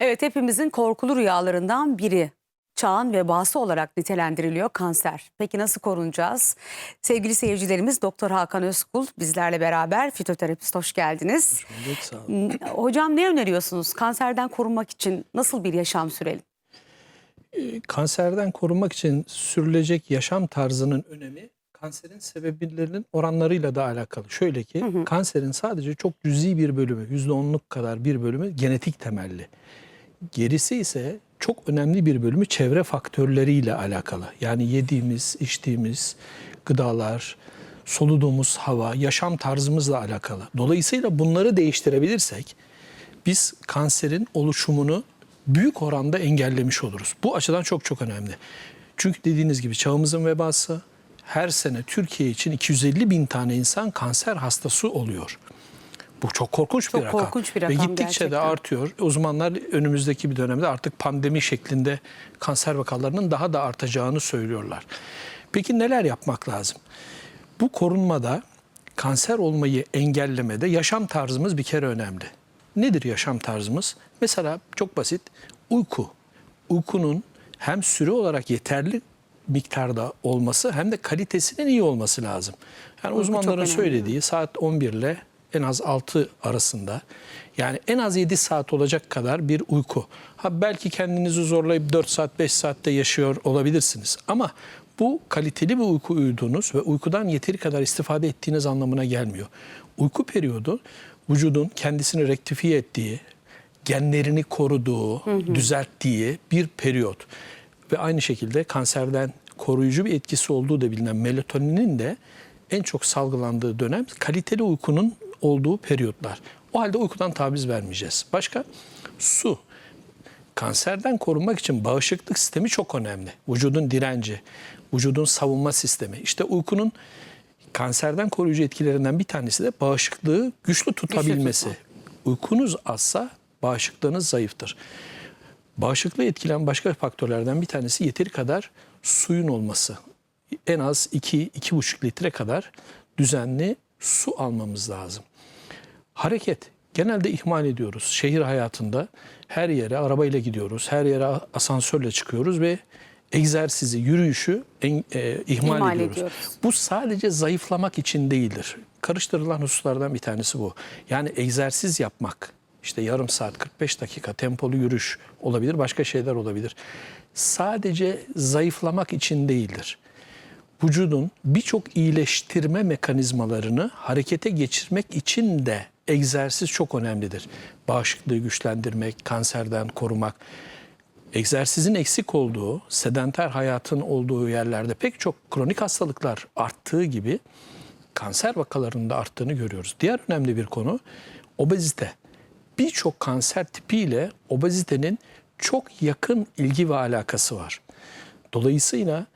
Evet hepimizin korkulu rüyalarından biri. Çağın vebası olarak nitelendiriliyor kanser. Peki nasıl korunacağız? Sevgili seyircilerimiz Doktor Hakan Özkul bizlerle beraber fitoterapist hoş geldiniz. Evet, sağ olun. Hmm, Hocam ne öneriyorsunuz? Kanserden korunmak için nasıl bir yaşam sürelim? Kanserden korunmak için sürülecek yaşam tarzının önemi kanserin sebeplerinin oranlarıyla da alakalı. Şöyle ki kanserin sadece çok cüzi bir bölümü, %10'luk kadar bir bölümü genetik temelli. Gerisi ise çok önemli bir bölümü çevre faktörleriyle alakalı. Yani yediğimiz, içtiğimiz gıdalar, soluduğumuz hava, yaşam tarzımızla alakalı. Dolayısıyla bunları değiştirebilirsek biz kanserin oluşumunu büyük oranda engellemiş oluruz. Bu açıdan çok çok önemli. Çünkü dediğiniz gibi çağımızın vebası her sene Türkiye için 250 bin tane insan kanser hastası oluyor. Bu çok korkunç Çok bir rakam. korkunç bir Ve rakam gittikçe gerçekten. de artıyor. Uzmanlar önümüzdeki bir dönemde artık pandemi şeklinde kanser vakalarının daha da artacağını söylüyorlar. Peki neler yapmak lazım? Bu korunmada kanser olmayı engellemede yaşam tarzımız bir kere önemli. Nedir yaşam tarzımız? Mesela çok basit uyku. Uykunun hem süre olarak yeterli miktarda olması hem de kalitesinin iyi olması lazım. Yani uzmanların söylediği saat 11 ile en az 6 arasında yani en az 7 saat olacak kadar bir uyku. Ha belki kendinizi zorlayıp 4 saat 5 saatte yaşıyor olabilirsiniz ama bu kaliteli bir uyku uyuduğunuz ve uykudan yeteri kadar istifade ettiğiniz anlamına gelmiyor. Uyku periyodu vücudun kendisini rektifiye ettiği, genlerini koruduğu, düzelttiği bir periyot. Ve aynı şekilde kanserden koruyucu bir etkisi olduğu da bilinen melatoninin de en çok salgılandığı dönem kaliteli uykunun olduğu periyotlar. O halde uykudan taviz vermeyeceğiz. Başka? Su. Kanserden korunmak için bağışıklık sistemi çok önemli. Vücudun direnci, vücudun savunma sistemi. İşte uykunun kanserden koruyucu etkilerinden bir tanesi de bağışıklığı güçlü tutabilmesi. Uykunuz azsa bağışıklığınız zayıftır. Bağışıklığı etkilen başka faktörlerden bir tanesi yeteri kadar suyun olması. En az 2-2,5 litre kadar düzenli su almamız lazım. Hareket. Genelde ihmal ediyoruz. Şehir hayatında her yere arabayla gidiyoruz. Her yere asansörle çıkıyoruz ve egzersizi, yürüyüşü en- e, ihmal, İhmal ediyoruz. ediyoruz. Bu sadece zayıflamak için değildir. Karıştırılan hususlardan bir tanesi bu. Yani egzersiz yapmak, işte yarım saat, 45 dakika tempolu yürüyüş olabilir, başka şeyler olabilir. Sadece zayıflamak için değildir. Vücudun birçok iyileştirme mekanizmalarını harekete geçirmek için de egzersiz çok önemlidir. Bağışıklığı güçlendirmek, kanserden korumak. Egzersizin eksik olduğu, sedanter hayatın olduğu yerlerde pek çok kronik hastalıklar arttığı gibi kanser vakalarında arttığını görüyoruz. Diğer önemli bir konu obezite. Birçok kanser tipiyle obezitenin çok yakın ilgi ve alakası var. Dolayısıyla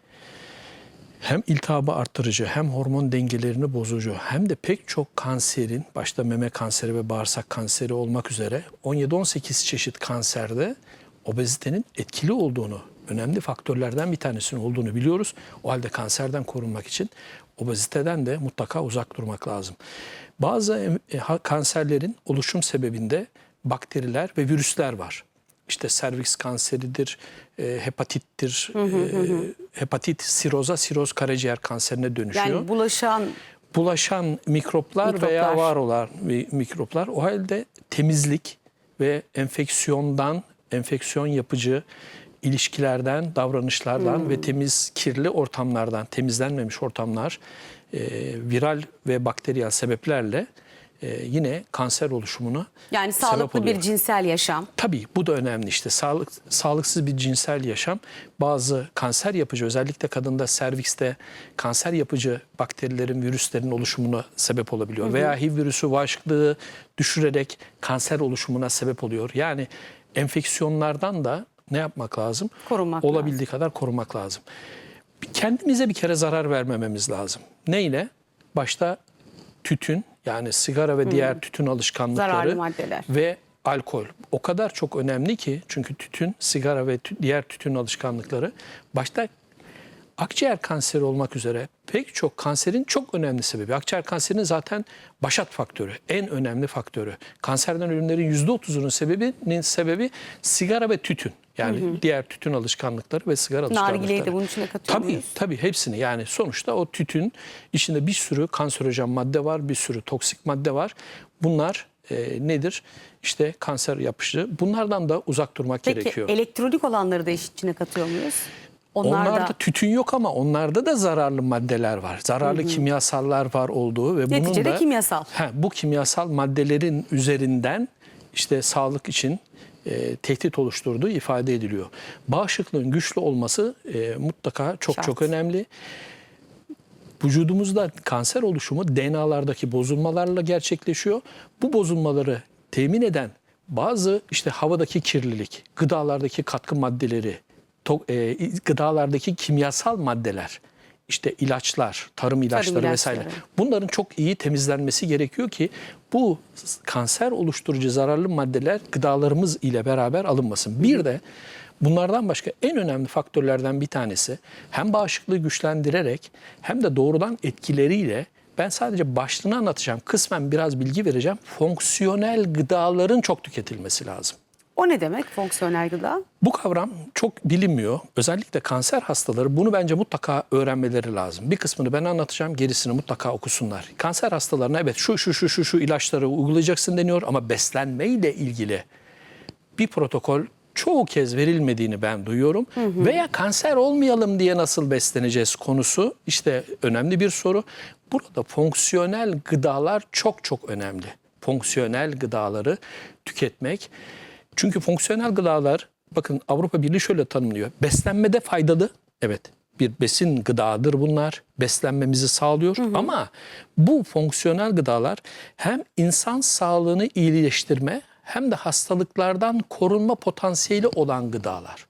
hem iltihabı arttırıcı hem hormon dengelerini bozucu hem de pek çok kanserin başta meme kanseri ve bağırsak kanseri olmak üzere 17-18 çeşit kanserde obezitenin etkili olduğunu, önemli faktörlerden bir tanesinin olduğunu biliyoruz. O halde kanserden korunmak için obeziteden de mutlaka uzak durmak lazım. Bazı e, kanserlerin oluşum sebebinde bakteriler ve virüsler var. İşte serviks kanseridir, e, hepatittir, e, hepatit siroza, siroz karaciğer kanserine dönüşüyor. Yani bulaşan Bulaşan mikroplar, Mikroplar. veya var olan mi- mikroplar o halde temizlik ve enfeksiyondan, enfeksiyon yapıcı ilişkilerden, davranışlardan ve temiz kirli ortamlardan, temizlenmemiş ortamlar e, viral ve bakteriyel sebeplerle e, yine kanser oluşumuna yani sebep sağlıklı oluyor. bir cinsel yaşam. Tabii bu da önemli işte sağlık sağlıksız bir cinsel yaşam bazı kanser yapıcı özellikle kadında servikste kanser yapıcı bakterilerin virüslerin oluşumuna sebep olabiliyor veya HIV virüsü bağışıklığı düşürerek kanser oluşumuna sebep oluyor. Yani enfeksiyonlardan da ne yapmak lazım? Korunmak Olabildiği kadar korumak lazım. Kendimize bir kere zarar vermememiz lazım. Neyle? Başta tütün yani sigara ve diğer tütün alışkanlıkları Zararlı maddeler. ve alkol. O kadar çok önemli ki çünkü tütün, sigara ve tü- diğer tütün alışkanlıkları başta akciğer kanseri olmak üzere pek çok kanserin çok önemli sebebi. Akciğer kanserinin zaten başat faktörü, en önemli faktörü. Kanserden ölümlerin %30'unun sebebinin sebebi sigara ve tütün. Yani diğer tütün alışkanlıkları ve sigara alışkanlıkları. Nargileyi de bunun içine katıyor Tabii muyuz? tabii hepsini yani sonuçta o tütün içinde bir sürü kanserojen madde var, bir sürü toksik madde var. Bunlar e, nedir? İşte kanser yapışı. Bunlardan da uzak durmak Peki gerekiyor. elektronik olanları da iş içine katıyor muyuz? Onlar Onlarda da tütün yok ama onlarda da zararlı maddeler var. Zararlı kimyasallar var olduğu ve bunun Neticede da kimyasal. He, bu kimyasal maddelerin üzerinden işte sağlık için e, tehdit oluşturduğu ifade ediliyor. Bağışıklığın güçlü olması e, mutlaka çok Şart. çok önemli. Vücudumuzda kanser oluşumu DNA'lardaki bozulmalarla gerçekleşiyor. Bu bozulmaları temin eden bazı işte havadaki kirlilik, gıdalardaki katkı maddeleri, to- e, gıdalardaki kimyasal maddeler, işte ilaçlar, tarım ilaçları ilaçları. vesaire. Bunların çok iyi temizlenmesi gerekiyor ki bu kanser oluşturucu zararlı maddeler gıdalarımız ile beraber alınmasın. Bir de bunlardan başka en önemli faktörlerden bir tanesi hem bağışıklığı güçlendirerek hem de doğrudan etkileriyle ben sadece başlığını anlatacağım. Kısmen biraz bilgi vereceğim. Fonksiyonel gıdaların çok tüketilmesi lazım. O ne demek fonksiyonel gıda? Bu kavram çok bilinmiyor. Özellikle kanser hastaları bunu bence mutlaka öğrenmeleri lazım. Bir kısmını ben anlatacağım, gerisini mutlaka okusunlar. Kanser hastalarına evet şu şu şu şu şu ilaçları uygulayacaksın deniyor ama beslenmeyle ilgili bir protokol çoğu kez verilmediğini ben duyuyorum. Veya kanser olmayalım diye nasıl besleneceğiz konusu işte önemli bir soru. Burada fonksiyonel gıdalar çok çok önemli. Fonksiyonel gıdaları tüketmek. Çünkü fonksiyonel gıdalar bakın Avrupa Birliği şöyle tanımlıyor. Beslenmede faydalı. Evet bir besin gıdadır bunlar. Beslenmemizi sağlıyor ama bu fonksiyonel gıdalar hem insan sağlığını iyileştirme hem de hastalıklardan korunma potansiyeli olan gıdalar.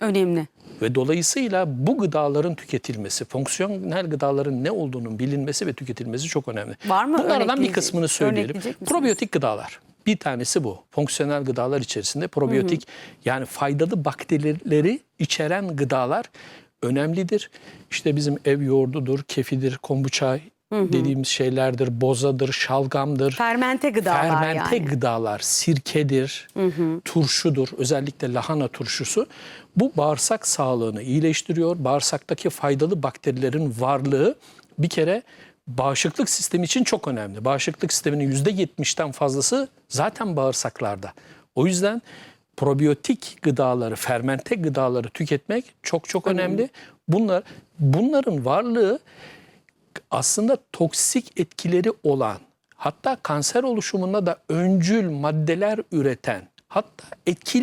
Önemli. Ve dolayısıyla bu gıdaların tüketilmesi, fonksiyonel gıdaların ne olduğunun bilinmesi ve tüketilmesi çok önemli. Var mı Bunlardan bir kısmını söyleyelim. Probiyotik gıdalar. Bir tanesi bu. Fonksiyonel gıdalar içerisinde probiyotik yani faydalı bakterileri içeren gıdalar önemlidir. İşte bizim ev yoğurdudur, kefidir, kombuça dediğimiz şeylerdir, bozadır, şalgamdır. Fermente gıdalar Fermente yani. gıdalar, sirkedir, turşudur, özellikle lahana turşusu. Bu bağırsak sağlığını iyileştiriyor. Bağırsaktaki faydalı bakterilerin varlığı bir kere bağışıklık sistemi için çok önemli. Bağışıklık sisteminin %70'ten fazlası zaten bağırsaklarda. O yüzden probiyotik gıdaları, fermente gıdaları tüketmek çok çok önemli. Bunlar bunların varlığı aslında toksik etkileri olan hatta kanser oluşumunda da öncül maddeler üreten hatta etkili